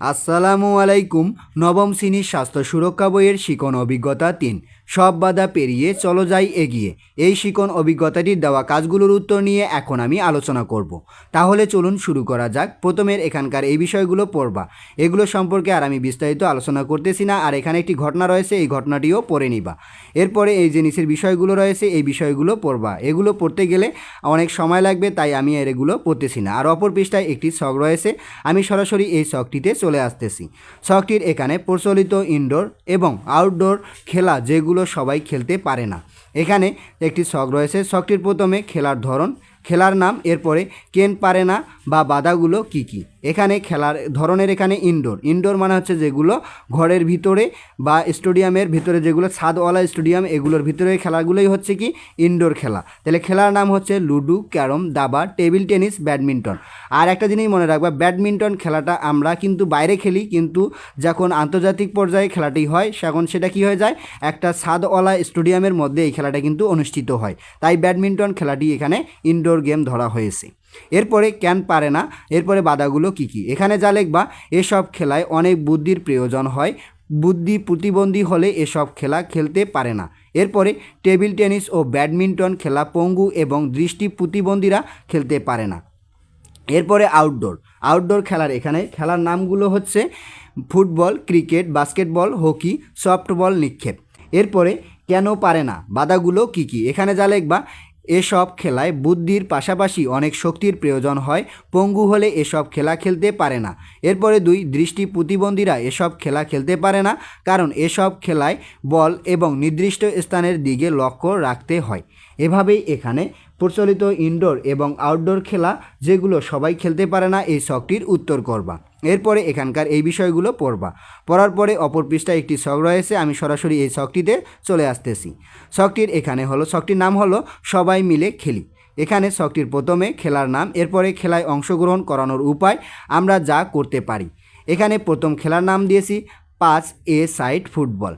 আসসালামু আলাইকুম। নবম শ্রেণির স্বাস্থ্য সুরক্ষা বইয়ের শিকন অভিজ্ঞতা তিন। সব বাধা পেরিয়ে চলো যাই এগিয়ে। এই শিকন অভিজ্ঞতাটির দেওয়া কাজগুলোর উত্তর নিয়ে এখন আমি আলোচনা করব। তাহলে চলুন শুরু করা যাক। প্রথমের এখানকার এই বিষয়গুলো পড়বা। এগুলো সম্পর্কে আর আমি বিস্তারিত আলোচনা করতেছি না, আর এখানে একটি ঘটনা রয়েছে, এই ঘটনাটিও পড়ে নিবা। এরপরে এই যে নিচের বিষয়গুলো রয়েছে, এই বিষয়গুলো পড়বা। এগুলো পড়তে গেলে অনেক সময় লাগবে, তাই আমি এগুলো পড়তেছি না। আর অপর পৃষ্ঠায় একটি শখ রয়েছে। আমি সরাসরি এই শখটিতে চলে আসতেছি। শখটির এখানে প্রচলিত ইনডোর এবং আউটডোর খেলা যেগুলো সবাই খেলতে পারে না। এখানে একটি শখ রয়েছে। শখটির প্রথমে খেলার ধরন, খেলার নাম, এরপরে কেন পারে না বা বাধাগুলো কী কি? এখানে খেলার, ধরনের এখানে ইনডোর ইনডোর মানে হচ্ছে যেগুলো ঘরের ভিতরে বা স্টেডিয়ামের ভিতরে যেগুলো, ছাদওয়ালা স্টেডিয়াম, এগুলোর ভিতরে খেলাগুলোই হচ্ছে কি? ইনডোর খেলা। তাহলে খেলার নাম হচ্ছে লুডো, ক্যারম, দাবা, টেবিল টেনিস, ব্যাডমিন্টন। আর একটা জিনিস মনে রাখবা, ব্যাডমিন্টন খেলাটা আমরা কিন্তু বাইরে খেলি, কিন্তু যখন আন্তর্জাতিক পর্যায়ে খেলাটি হয় তখন সেটা কি হয়ে যায়? একটা ছাদওয়ালা স্টেডিয়ামের মধ্যে এই খেলাটা কিন্তু অনুষ্ঠিত হয়। তাই ব্যাডমিন্টন খেলাটি এখানে ইনডোর গেম ধরা হয়েছে। এরপরে ক্যান পারে না? এরপরে বাধাগুলো কি কি? এখানে যা লিখবা, এসব খেলায় অনেক বুদ্ধির প্রয়োজন হয়। বুদ্ধি প্রতিবন্ধী হলে এসব খেলা খেলতে পারে না। এরপরে টেবিল টেনিস ও ব্যাডমিন্টন খেলা পঙ্গু এবং দৃষ্টি প্রতিবন্ধীরা খেলতে পারে না। এরপরে আউটডোর আউটডোর খেলার এখানে খেলার নামগুলো হচ্ছে football, cricket, basketball, hockey, softball নিক্ষেপ। এরপরে কেন পারে না? বাধাগুলো কি কি? এখানে যা লিখবা এসব খেলায় বুদ্ধির পাশাপাশি অনেক শক্তির প্রয়োজন হয়। পঙ্গু হলে এসব খেলা খেলতে পারে না। এরপরে দুই, দৃষ্টি প্রতিবন্ধীরা এসব খেলা খেলতে পারে না, কারণ এসব খেলায় বল এবং নির্দিষ্ট স্থানের দিকে লক্ষ্য রাখতে হয়। এভাবেই এখানে প্রচলিত ইনডোর এবং আউটডোর খেলা যেগুলো সবাই খেলতে পারে না, এই শখটির উত্তর করবা। এরপরে এখানকার এই বিষয়গুলো পড়বা। পড়ার পরে অপর পৃষ্ঠায় একটি শখ রয়েছে, আমি সরাসরি এই শখটিতে চলে আসতেছি। শখটির এখানে হলো, শখটির নাম হলো, সবাই মিলে খেলি। এখানে শখটির প্রথমে খেলার নাম, এরপরে খেলায় অংশগ্রহণ করানোর উপায়, আমরা যা করতে পারি। এখানে প্রথম খেলার নাম দিয়েছি, পাঁচ এ সাইড ফুটবল।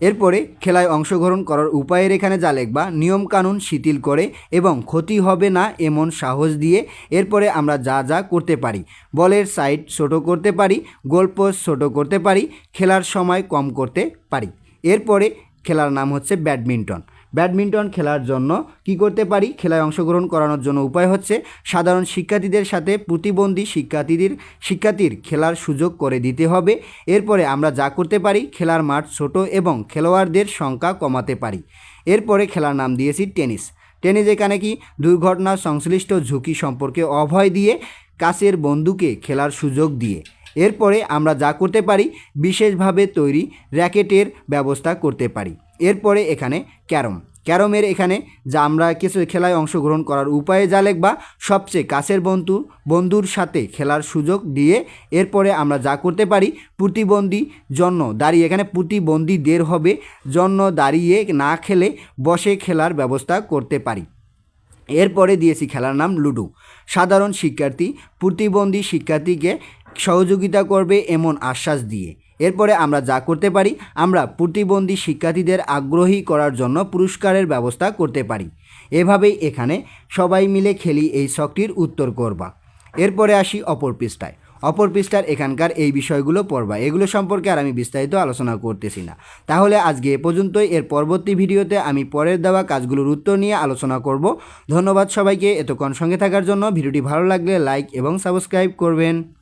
এরপরে খেলায় অংশগ্রহণ করার উপায়ের এখানে যা লেখবা, নিয়মকানুন শিথিল করে এবং ক্ষতি হবে না এমন সাহস দিয়ে এরপরে আমরা যা যা করতে পারি। বলের সাইড ছোট করতে পারি গোলপোস্ট ছোট করতে পারি, খেলার সময় কম করতে পারি। এরপরে খেলার নাম হচ্ছে ব্যাডমিন্টন। ব্যাডমিন্টন খেলার জন্য কি করতে পারি? খেলায় অংশগ্রহণ করানোর জন্য উপায় হচ্ছে সাধারণ শিক্ষার্থীদের সাথে প্রতিবন্ধী শিক্ষার্থীদের, শিক্ষার্থীর খেলার সুযোগ করে দিতে হবে। এরপরে আমরা যা করতে পারি, খেলার মাঠ ছোট এবং খেলোয়াড়দের সংখ্যা কমাতে পারি। এরপরে খেলার নাম দিয়েছি টেনিস। টেনিস এখানে কি? দুর্ঘটনা সংশ্লিষ্ট ঝুঁকি সম্পর্কে অভয় দিয়ে কাছের বন্ধুকে খেলার সুযোগ দিয়ে। এরপরে আমরা যা করতে পারি, বিশেষভাবে তৈরি র্যাকেটের ব্যবস্থা করতে পারি। এরপরে এখানে ক্যারম। ক্যারমের এখানে যা আমরা কিছু খেলায় অংশগ্রহণ করার উপায়ে যা লিখবা, সবচেয়ে কাছের বন্ধু, বন্ধুর সাথে খেলার সুযোগ দিয়ে এরপরে আমরা যা করতে পারি, প্রতিবন্ধী জন্য দাঁড়িয়ে, এখানে প্রতিবন্ধীদের হবে, জন্য দাঁড়িয়ে না খেলে বসে খেলার ব্যবস্থা করতে পারি। এরপরে দিয়েছি খেলার নাম লুডো। সাধারণ শিক্ষার্থী, প্রতিবন্ধী শিক্ষার্থীকে সহযোগিতা করবে এমন আশ্বাস দিয়ে। এরপরে আমরা যা করতে পারি, আমরা প্রতিবন্ধী শিক্ষার্থীদের আগ্রহী করার জন্য পুরস্কারের ব্যবস্থা করতে পারি। এভাবেই এখানে সবাই মিলে খেলি এই শখটির উত্তর করবা। এরপরে আসি অপর পৃষ্ঠায়। অপর পৃষ্ঠার এখানকার এই বিষয়গুলো পড়বা। এগুলো সম্পর্কে আর আমি বিস্তারিত আলোচনা করতেছি না। তাহলে আজকে এ পর্যন্তই। এর পরবর্তী ভিডিওতে আমি পরের দেওয়া কাজগুলোর উত্তর নিয়ে আলোচনা করব। ধন্যবাদ সবাইকে এতক্ষণ সঙ্গে থাকার জন্য। ভিডিওটি ভালো লাগলে লাইক এবং সাবস্ক্রাইব করবেন।